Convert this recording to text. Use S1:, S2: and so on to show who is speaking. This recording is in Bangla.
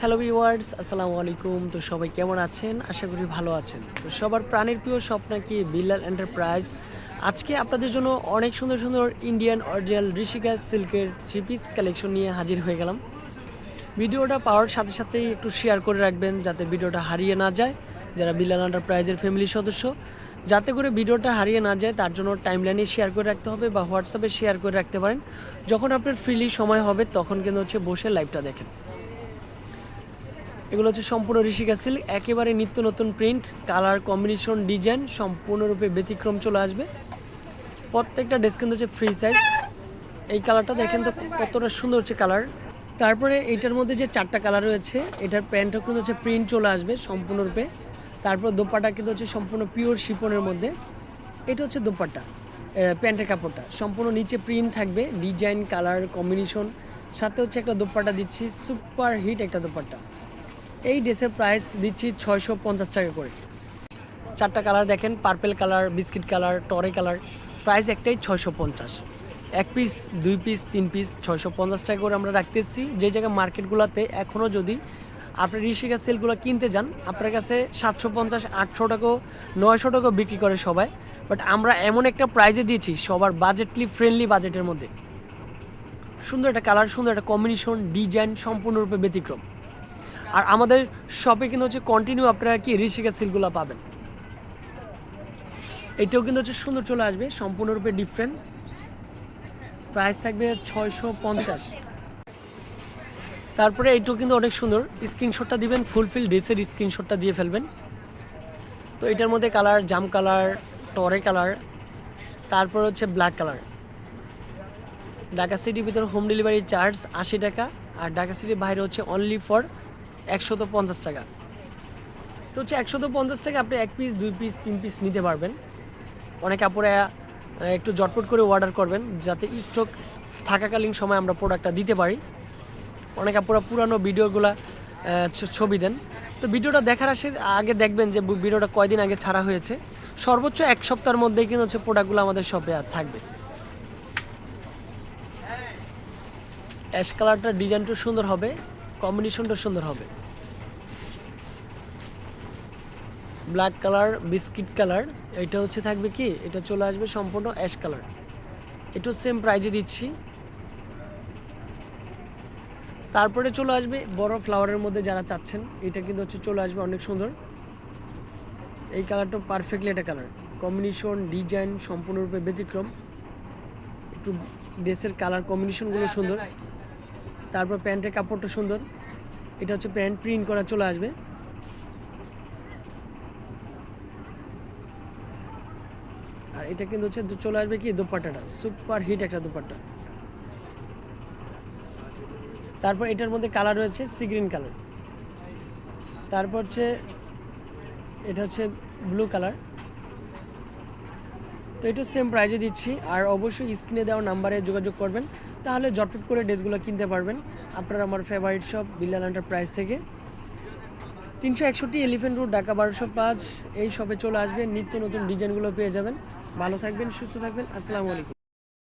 S1: হ্যালো ভিওয়ার্স আসসালামু আলাইকুম। তো সবাই কেমন আছেন? আশা করি ভালো আছেন। তো সবার প্রাণের প্রিয় স্বপ্ন কি বিল্লাল এন্টারপ্রাইজ আজকে আপনাদের জন্য অনেক সুন্দর সুন্দর ইন্ডিয়ান অরিজিনাল ঋষিকাজ সিল্কের থ্রি পিস কালেকশন নিয়ে হাজির হয়ে গেলাম। ভিডিওটা পাওয়ার সাথে সাথেই একটু শেয়ার করে রাখবেন, যাতে ভিডিওটা হারিয়ে না যায়। যারা বিল্লাল এন্টারপ্রাইজের ফ্যামিলির সদস্য, যাতে করে ভিডিওটা হারিয়ে না যায়, তার জন্য টাইমলাইনে শেয়ার করে রাখতে হবে বা হোয়াটসঅ্যাপে শেয়ার করে রাখতে পারেন। যখন আপনার ফ্রিলি সময় হবে, তখন কিন্তু হচ্ছে বসে লাইভটা দেখেন। এগুলো হচ্ছে সম্পূর্ণ ঋষিকা সিল্ক একেবারে নিত্য নতুন প্রিন্ট কালার কম্বিনেশন ডিজাইন সম্পূর্ণরূপে ব্যতিক্রম চলে আসবে। প্রত্যেকটা ড্রেস কিন্তু হচ্ছে ফ্রি সাইজ এই কালারটা দেখেন তো কতটা সুন্দর হচ্ছে কালার তারপরে এইটার মধ্যে যে চারটা কালার রয়েছে, এটার প্যান্টও কিন্তু হচ্ছে প্রিন্ট চলে আসবে সম্পূর্ণরূপে। তারপর দোপাটা কিন্তু হচ্ছে সম্পূর্ণ পিওর শিপনের মধ্যে। এটা হচ্ছে দোপাট্টা প্যান্টের কাপড়টা। সম্পূর্ণ নিচে প্রিন্ট থাকবে ডিজাইন কালার কম্বিনেশন সাথে হচ্ছে একটা দোপাট্টা দিচ্ছি সুপার হিট একটা দোপাট্টা। এই ড্রেসের প্রাইস দিচ্ছি ছয়শো পঞ্চাশ টাকা করে। চারটা কালার দেখেন পার্পেল কালার বিস্কিট কালার টরে কালার প্রাইস একটাই ছয়শো পঞ্চাশ। এক পিস দুই পিস তিন পিস ছয়শো পঞ্চাশ টাকা করে আমরা রাখতেছি। যে জায়গায় মার্কেটগুলোতে এখনও যদি আপনি ঋষিকা সেলগুলো কিনতে যান, আপনার কাছে সাতশো পঞ্চাশ, আটশো টাকাও, নয়শো টাকাও বিক্রি করে সবাই। বাট আমরা এমন একটা প্রাইজে দিয়েছি, সবার বাজেটলি ফ্রেন্ডলি বাজেটের মধ্যে। সুন্দর একটা কালার সুন্দর একটা কম্বিনেশন ডিজাইন সম্পূর্ণরূপে ব্যতিক্রম। আর আমাদের শপে কিন্তু হচ্ছে কন্টিনিউ আপনারা কি ঋষিকা সিলগুলো পাবেন। এটাও কিন্তু হচ্ছে সুন্দর চলে আসবে, সম্পূর্ণরূপে ডিফারেন্ট প্রাইস থাকবে ছয়শো পঞ্চাশ। তারপরে এইটাও কিন্তু অনেক সুন্দর স্ক্রিনশটটা দিবেন ফুলফিল ড্রেসের স্ক্রিনশটটা দিয়ে ফেলবেন। তো এটার মধ্যে কালার জাম কালার টরে কালার তারপর হচ্ছে ব্ল্যাক কালার ঢাকা সিটির ভিতরে হোম ডেলিভারি চার্জ আশি টাকা, আর ঢাকা সিটির বাইরে হচ্ছে অনলি ফর একশত পঞ্চাশ টাকা। তো হচ্ছে একশত পঞ্চাশ টাকা আপনি এক পিস দুই পিস তিন পিস নিতে পারবেন। অনেক আহ, একটু জটপট করে অর্ডার করবেন যাতে স্টক থাকাকালীন সময় আমরা প্রোডাক্টটা দিতে পারি। অনেক আপুরা পুরানো ভিডিওগুলো ছবি দেন। তো ভিডিওটা দেখার আসে আগে দেখবেন যে ভিডিওটা কয়দিন আগে ছাড়া হয়েছে। সর্বোচ্চ এক সপ্তাহের মধ্যেই কিন্তু হচ্ছে প্রোডাক্টগুলো আমাদের শপে থাকবে। অ্যাশ কালারটার ডিজাইনটা সুন্দর হবে। কম্বিনেশনটা সুন্দর হবে। ব্ল্যাক কালার, বিস্কিট কালার, এটা হচ্ছে থাকবে কি? এটা চলে আসবে সম্পূর্ণ অ্যাশ কালার। এটাও সেম প্রাইজে দিচ্ছি। তারপরে চলে আসবে বড় ফ্লাওয়ারের মধ্যে যারা চাচ্ছেন, এটা কিন্তু হচ্ছে চলে আসবে অনেক সুন্দর। এই কালারটা পারফেক্টলি একটা কালার। কম্বিনেশন ডিজাইন সম্পূর্ণরূপে ব্যতিক্রম। একটু ড্রেসের কালার কম্বিনেশনগুলো সুন্দর। তারপর প্যান্টের কাপড়টা সুন্দর। এটা হচ্ছে প্যান্ট প্রিন্ট করা চলে আসবে। আর এটা কিন্তু হচ্ছে চলে আসবে কি দোপাট্টাটা। সুপার হিট একটা দোপাট্টা। তারপর এটার মধ্যে কালার রয়েছে সি গ্রিন কালার। তারপর হচ্ছে, এটা হচ্ছে ব্লু কালার। তো এটা সেম প্রাইজে দিচ্ছি। আর অবশ্যই স্ক্রিনে দেওয়া নাম্বারে যোগাযোগ করবেন। তাহলে জটপট করে ড্রেসগুলো কিনতে পারবেন। আপনার আমার ফেভারিট শপ বিল্লাল এন্টারপ্রাইজ থেকে। তিনশো একষট্টি এলিফেন্ট রোড ঢাকা বারোশো পাঁচ। এই শপে চলে আসবেন। নিত্য নতুন ডিজাইনগুলো পেয়ে যাবেন। ভালো থাকবেন, সুস্থ থাকবেন। আসসালামু আলাইকুম।